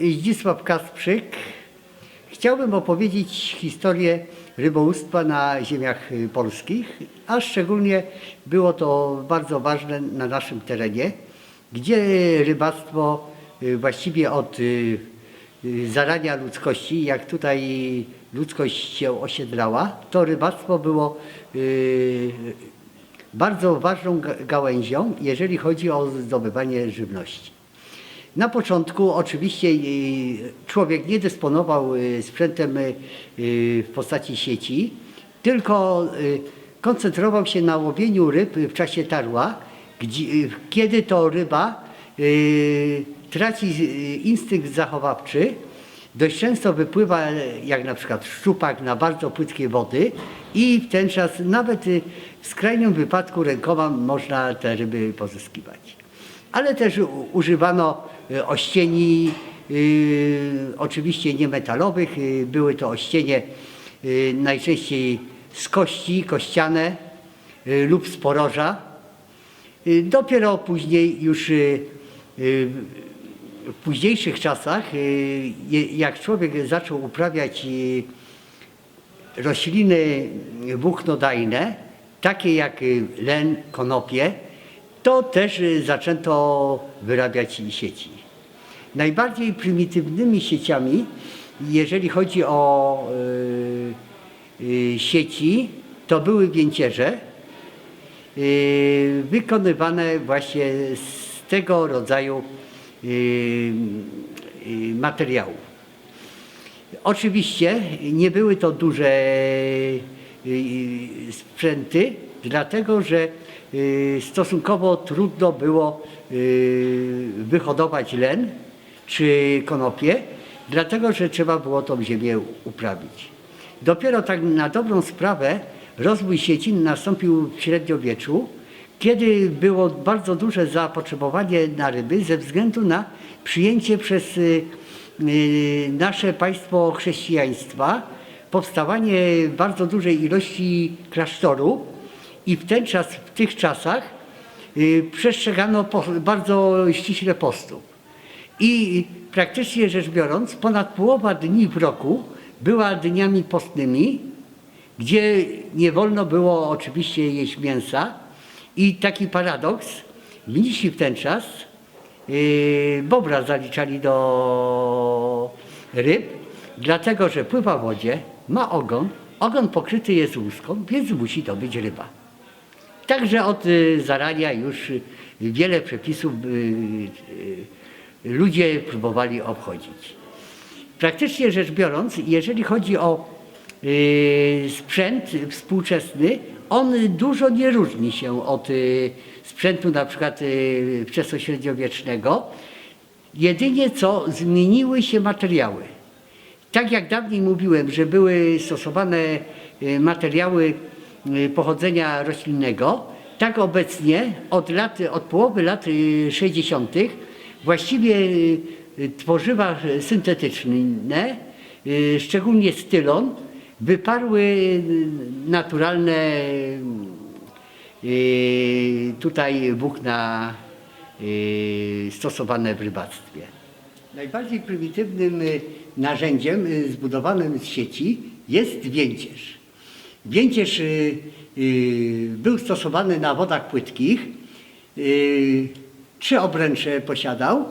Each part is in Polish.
Zdzisław Kasprzyk. Chciałbym opowiedzieć historię rybołówstwa na ziemiach y, polskich, a szczególnie było to bardzo ważne na naszym terenie, gdzie rybactwo y, właściwie od y, zarania ludzkości, jak tutaj ludzkość się osiedlała, to rybactwo było bardzo ważną ga- gałęzią, jeżeli chodzi o zdobywanie żywności. Na początku oczywiście y, człowiek nie dysponował y, sprzętem y, w postaci sieci, tylko koncentrował się na łowieniu ryb w czasie tarła, kiedy to ryba traci instynkt zachowawczy, dość często wypływa, jak na przykład szczupak, na bardzo płytkie wody i w ten czas nawet w skrajnym wypadku rękoma można te ryby pozyskiwać. Ale też używano ościeni, y, oczywiście niemetalowych. y, Były to ościenie najczęściej z kości, kościane lub z poroża. Dopiero później już w późniejszych czasach, jak człowiek zaczął uprawiać rośliny włóknodajne, takie jak len, konopie, to też zaczęto wyrabiać sieci. Najbardziej prymitywnymi sieciami, jeżeli chodzi o y, y, sieci, to były więcierze, y, wykonywane właśnie z tego rodzaju materiałów. Oczywiście nie były to duże sprzęty, dlatego że y, stosunkowo trudno było y, wyhodować len czy konopie, dlatego że trzeba było tą ziemię uprawić. Dopiero tak na dobrą sprawę rozwój sieci nastąpił w średniowieczu, kiedy było bardzo duże zapotrzebowanie na ryby ze względu na przyjęcie przez y, nasze państwo chrześcijaństwa, powstawanie bardzo dużej ilości klasztoru i w ten czas, w tych czasach y, przestrzegano bardzo ściśle postów. I praktycznie rzecz biorąc, ponad połowa dni w roku była dniami postnymi, gdzie nie wolno było oczywiście jeść mięsa. I taki paradoks, mnisi w ten czas yy, bobra zaliczali do ryb, dlatego że pływa w wodzie, ma ogon, ogon pokryty jest łuską, więc musi to być ryba. Także od y, zarania już y, wiele przepisów y, ludzie próbowali obchodzić. Praktycznie rzecz biorąc, jeżeli chodzi o sprzęt współczesny, on dużo nie różni się od sprzętu na przykład wczesnośredniowiecznego. Jedynie co zmieniły się materiały. Tak jak dawniej mówiłem, że były stosowane materiały pochodzenia roślinnego, tak obecnie od, lat, od połowy lat y, 60. właściwie y, y, tworzywa syntetyczne, y, szczególnie stylon, wyparły y, naturalne y, tutaj włókna y, stosowane w rybactwie. Najbardziej prymitywnym y, narzędziem y, zbudowanym z sieci jest więcierz. Więcierz y, y, był stosowany na wodach płytkich. y, Trzy obręcze posiadał.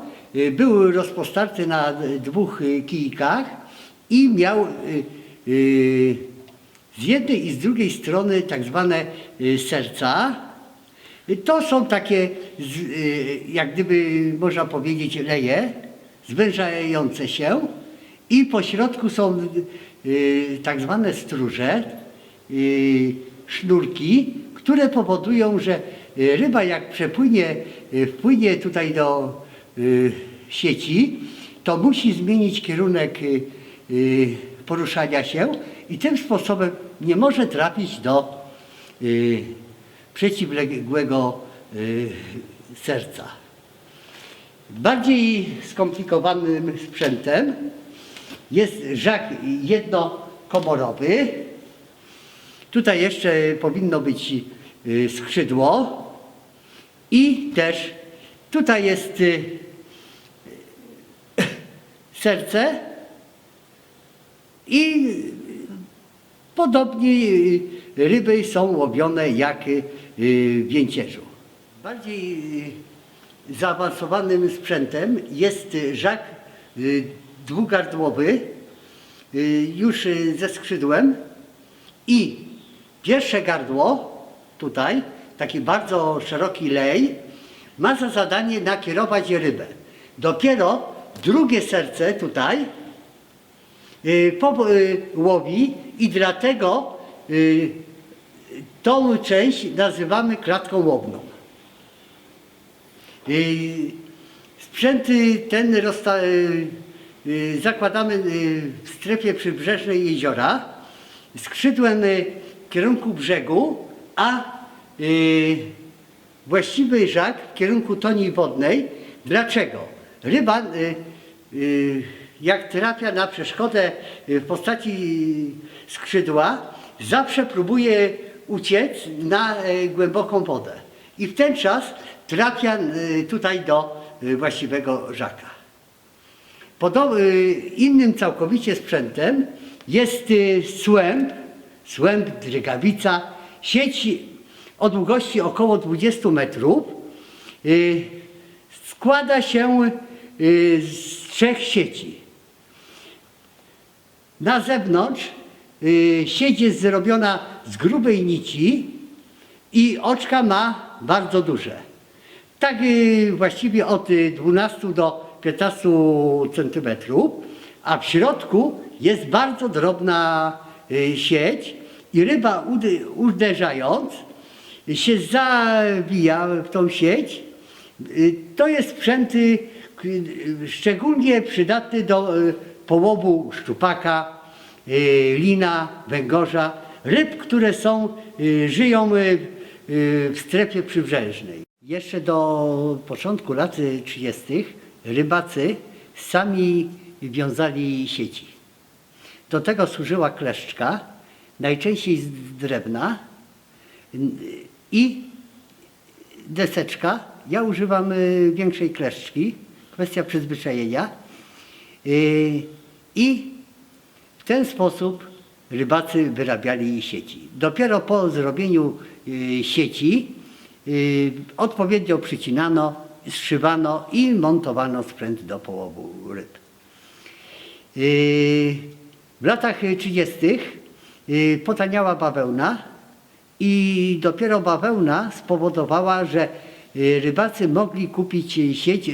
Był rozpostarty na dwóch kijkach i miał z jednej i z drugiej strony tak zwane serca. To są takie, jak gdyby można powiedzieć, leje, zwężające się i po środku są tak zwane stróże, sznurki, które powodują, że y, ryba jak przepłynie, y, wpłynie tutaj do y, sieci, to musi zmienić kierunek y, y, poruszania się i tym sposobem nie może trafić do y, przeciwległego y, serca. Bardziej skomplikowanym sprzętem jest żak jednokomorowy. Tutaj jeszcze powinno być y, skrzydło i też tutaj jest y, serce i podobnie y, ryby są łowione jak w Więcierzu. Bardziej zaawansowanym sprzętem jest żak dwugardłowy, już ze skrzydłem i pierwsze gardło, tutaj, taki bardzo szeroki lej, ma za zadanie nakierować rybę. Dopiero drugie serce tutaj y, y, łowi i dlatego y, tą część nazywamy klatką łowną. Sprzęty ten zakładamy w strefie przybrzeżnej jeziora, skrzydłem w kierunku brzegu, a y, właściwy żak w kierunku toni wodnej. Dlaczego? Ryba, y, y, jak trafia na przeszkodę w postaci skrzydła, zawsze próbuje uciec na głęboką wodę. I w ten czas trafia tutaj do właściwego żaka. Podo- y, innym całkowicie sprzętem jest słęb, słęb, drygawica, sieć o długości około 20 metrów. Y, Składa się y, z trzech sieci. Na zewnątrz y, sieć jest zrobiona z grubej nici i oczka ma bardzo duże. Tak właściwie od y, 12 do 15 centymetrów, a w środku jest bardzo drobna sieć i ryba uderzając się zawija w tą sieć. Y, To jest sprzęt y, szczególnie przydatny do połowu szczupaka, lina, węgorza, ryb, które są, żyją w strefie przybrzeżnej. Jeszcze do początku lat 30. rybacy sami wiązali sieci. Do tego służyła kleszczka, najczęściej z drewna i deseczka. Ja używam y, większej kleszczki, kwestia przyzwyczajenia. Y, I w ten sposób rybacy wyrabiali sieci. Dopiero po zrobieniu y, sieci odpowiednio przycinano, zszywano i montowano sprzęt do połowu ryb. W latach 30. y, potaniała bawełna i dopiero bawełna spowodowała, że y, rybacy mogli kupić sieć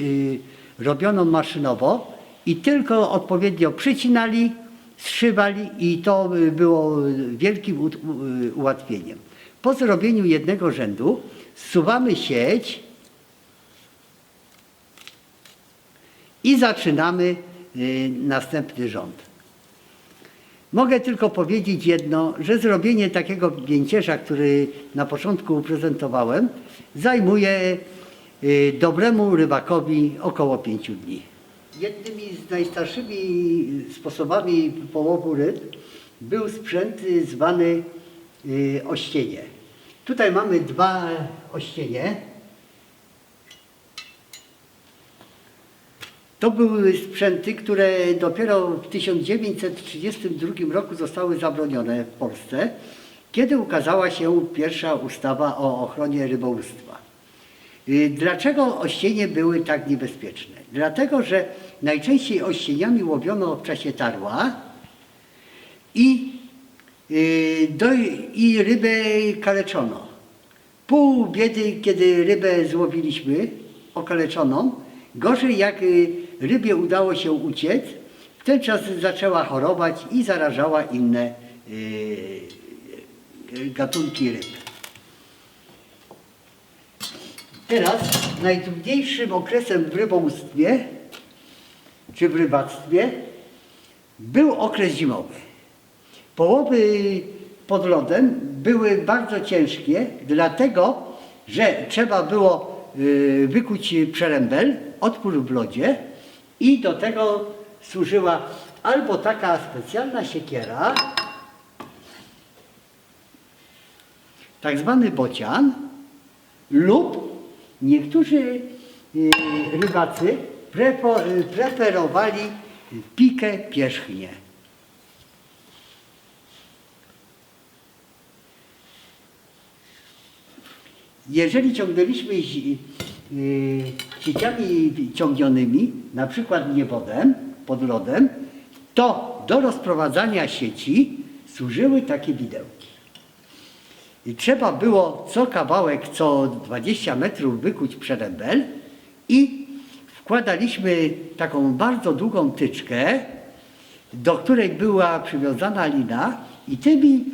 robioną maszynowo i tylko odpowiednio przycinali, zszywali i to było wielkim ułatwieniem. Po zrobieniu jednego rzędu zsuwamy sieć i zaczynamy następny rząd. Mogę tylko powiedzieć jedno, że zrobienie takiego pięcierza, który na początku prezentowałem, zajmuje y, dobremu rybakowi około pięciu dni. Jednymi z najstarszymi sposobami połowu ryb był sprzęt zwany y, ościenie. Tutaj mamy dwa ościenie. To były sprzęty, które dopiero w 1932 roku zostały zabronione w Polsce, kiedy ukazała się pierwsza ustawa o ochronie rybołówstwa. Y, Dlaczego ościenie były tak niebezpieczne? Dlatego, że najczęściej ościeniami łowiono w czasie tarła i, y, do, i rybę kaleczono. Pół biedy, kiedy rybę złowiliśmy, okaleczoną, gorzej jak y, rybie udało się uciec, w ten czas zaczęła chorować i zarażała inne y, gatunki ryb. Teraz najtrudniejszym okresem w rybołówstwie czy w rybactwie był okres zimowy. Połowy pod lodem były bardzo ciężkie, dlatego że trzeba było y, wykuć przerębel, otwór w lodzie i do tego służyła albo taka specjalna siekiera, tak zwany bocian, lub niektórzy y, rybacy y, preferowali pikę pierzchnię. Jeżeli ciągnęliśmy sieciami ciągnionymi, na przykład niewodem, pod lodem, to do rozprowadzania sieci służyły takie widełki. I trzeba było co kawałek, co 20 metrów wykuć przerębel i wkładaliśmy taką bardzo długą tyczkę, do której była przywiązana lina i tymi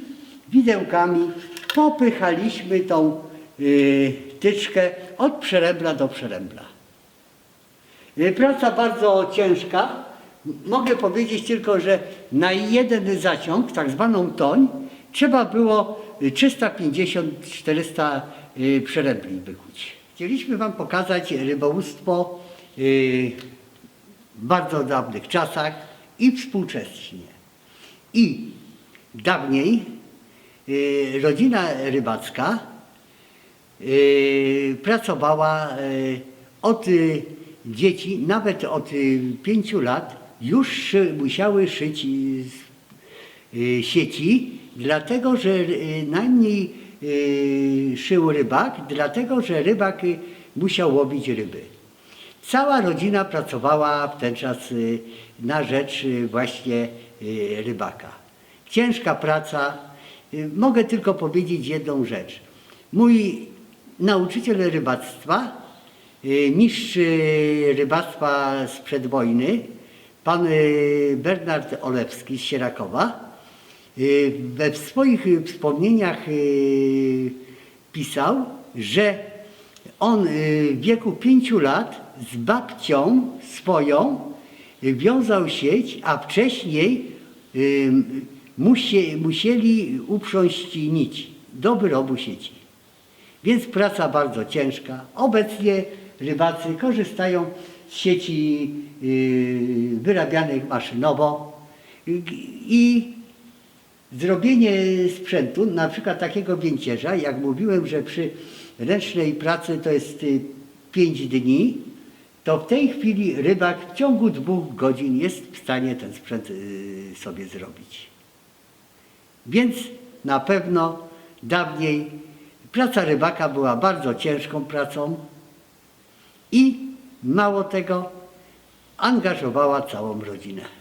widełkami popychaliśmy tą y, tyczkę od przerębla do przerębla. Y, Praca bardzo ciężka. Mogę powiedzieć tylko, że na jeden zaciąg, tak zwaną toń, trzeba było y, 350-400 y, przerębli wykuć. Chcieliśmy Wam pokazać rybołówstwo y, w bardzo dawnych czasach i współcześnie. I dawniej rodzina rybacka pracowała y, od y, dzieci, nawet od y, pięciu lat, już musiały szyć y, sieci, dlatego że najmniej szył rybak, dlatego że rybak musiał łowić ryby. Cała rodzina pracowała w ten czas na rzecz właśnie rybaka. Ciężka praca. Mogę tylko powiedzieć jedną rzecz. Mój nauczyciel rybactwa, y, mistrz y, rybactwa sprzed wojny, pan y, Bernard Olewski z Sierakowa, we swoich wspomnieniach pisał, że on w wieku pięciu lat z babcią swoją wiązał sieć, a wcześniej musie, musieli uprząść nić do wyrobu sieci. Więc praca bardzo ciężka. Obecnie rybacy korzystają z sieci y, wyrabianych maszynowo i, zrobienie sprzętu, na przykład takiego więcierza, jak mówiłem, że przy ręcznej pracy to jest 5 dni, to w tej chwili rybak w ciągu dwóch godzin jest w stanie ten sprzęt y, sobie zrobić. Więc na pewno dawniej praca rybaka była bardzo ciężką pracą i mało tego, angażowała całą rodzinę.